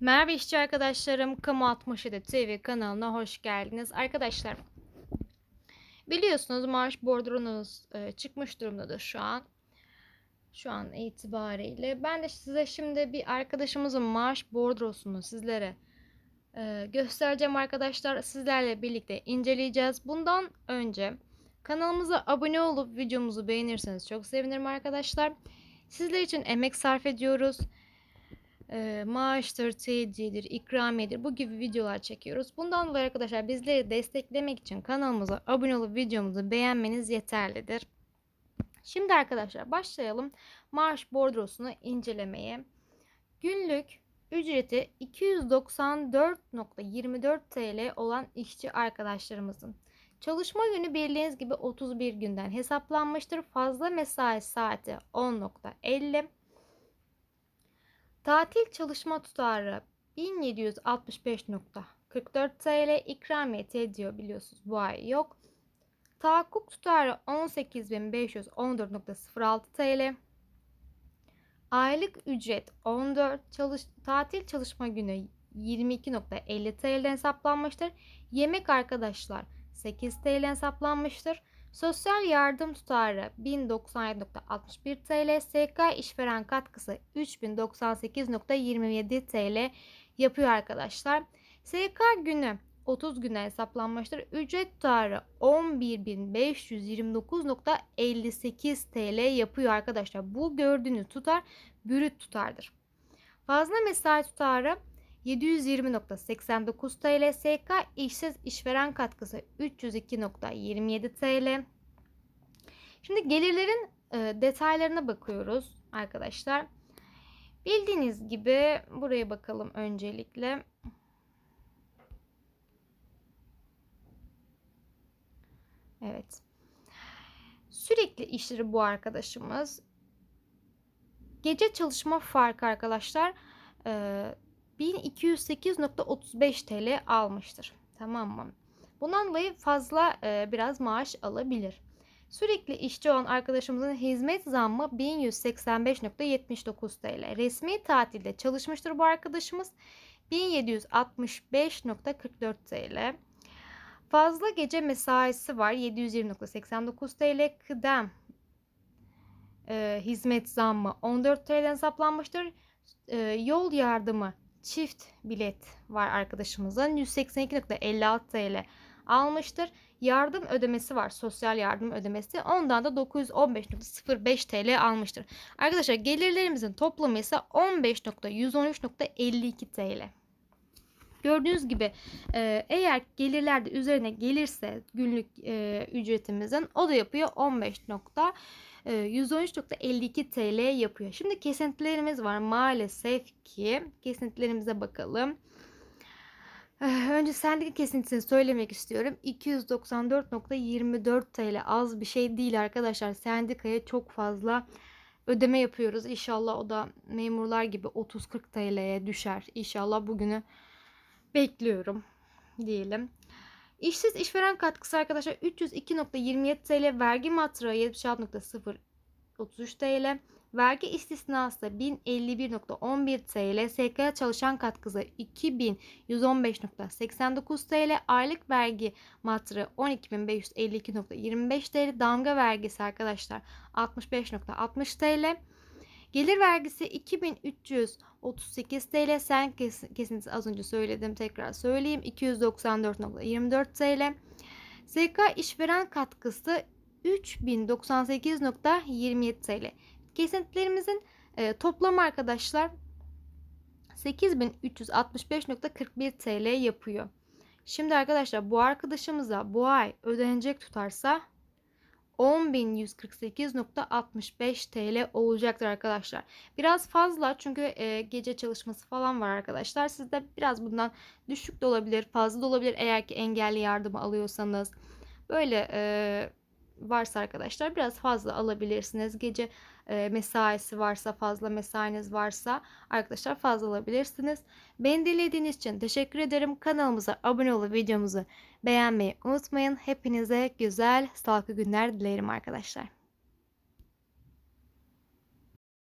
Merhaba işçi arkadaşlarım, Kamu 67 TV kanalına hoş geldiniz. Arkadaşlar, biliyorsunuz maaş bordronuz e, çıkmış durumdadır şu an. Şu an itibariyle. Ben de size şimdi bir arkadaşımızın maaş bordrosunu sizlere e, göstereceğim arkadaşlar. Sizlerle birlikte inceleyeceğiz. Bundan önce kanalımıza abone olup videomuzu beğenirseniz çok sevinirim arkadaşlar. Sizler için emek sarf ediyoruz e, maaştır, tedidir, ikramiyedir bu gibi videolar çekiyoruz. Bundan dolayı arkadaşlar bizleri desteklemek için kanalımıza abone olup videomuzu beğenmeniz yeterlidir. Şimdi arkadaşlar başlayalım maaş bordrosunu incelemeye. Günlük ücreti 294.24 TL olan işçi arkadaşlarımızın Çalışma günü bildiğiniz gibi 31 günden hesaplanmıştır. Fazla mesai saati 10.50 Tatil çalışma tutarı 1765.44 TL ikramiye ediyor biliyorsunuz bu ay yok. Tahakkuk tutarı 18.514.06 TL. Aylık ücret 14, çalış, tatil çalışma günü 22.50 TL'den hesaplanmıştır. Yemek arkadaşlar 8 TL hesaplanmıştır. Sosyal yardım tutarı 1097.61 TL, SK işveren katkısı 3098.27 TL yapıyor arkadaşlar. SK günü 30 güne hesaplanmıştır. Ücret tutarı 11.529.58 TL yapıyor arkadaşlar. Bu gördüğünüz tutar bürüt tutardır. Fazla mesai tutarı 720.89 TL SK işsiz işveren katkısı 302.27 TL. Şimdi gelirlerin e, detaylarına bakıyoruz arkadaşlar. Bildiğiniz gibi buraya bakalım öncelikle. Evet. Sürekli işleri bu arkadaşımız. Gece çalışma farkı arkadaşlar. E, 1208.35 TL almıştır. Tamam mı? Bundan dolayı fazla e, biraz maaş alabilir. Sürekli işçi olan arkadaşımızın hizmet zammı 1185.79 TL. Resmi tatilde çalışmıştır bu arkadaşımız. 1765.44 TL. Fazla gece mesaisi var 720.89 TL. Kıdem e, hizmet zammı 14 TL hesaplanmıştır. E, yol yardımı çift bilet var arkadaşımızın. 182.56 TL almıştır. Yardım ödemesi var. Sosyal yardım ödemesi. Ondan da 915.05 TL almıştır. Arkadaşlar gelirlerimizin toplamı ise 15.113.52 TL. Gördüğünüz gibi e, eğer gelirler de üzerine gelirse günlük e, ücretimizin o da yapıyor 15. 113.52 e, TL yapıyor. Şimdi kesintilerimiz var maalesef ki. Kesintilerimize bakalım. Eh, önce sendika kesintisini söylemek istiyorum. 294.24 TL az bir şey değil arkadaşlar. Sendikaya çok fazla ödeme yapıyoruz. İnşallah o da memurlar gibi 30-40 TL'ye düşer. İnşallah bugünü bekliyorum diyelim. İşsiz işveren katkısı arkadaşlar 302.27 TL, vergi matrağı 76.033 TL, vergi istisnası 1051.11 TL, SK çalışan katkısı 2115.89 TL, aylık vergi matrağı 12.552.25 TL, damga vergisi arkadaşlar 65.60 TL, Gelir vergisi 2338 TL. Sen kesintisi az önce söyledim. Tekrar söyleyeyim. 294.24 TL. SK işveren katkısı 3098.27 TL. Kesintilerimizin e, toplamı arkadaşlar 8365.41 TL yapıyor. Şimdi arkadaşlar bu arkadaşımıza bu ay ödenecek tutarsa 10.148.65 TL olacaktır arkadaşlar. Biraz fazla çünkü e, gece çalışması falan var arkadaşlar. Sizde biraz bundan düşük de olabilir, fazla da olabilir eğer ki engelli yardımı alıyorsanız. Böyle e, varsa arkadaşlar biraz fazla alabilirsiniz. Gece e, mesaisi varsa fazla mesainiz varsa arkadaşlar fazla alabilirsiniz. Beni dinlediğiniz için teşekkür ederim. Kanalımıza abone olup videomuzu beğenmeyi unutmayın. Hepinize güzel sağlıklı günler dilerim arkadaşlar.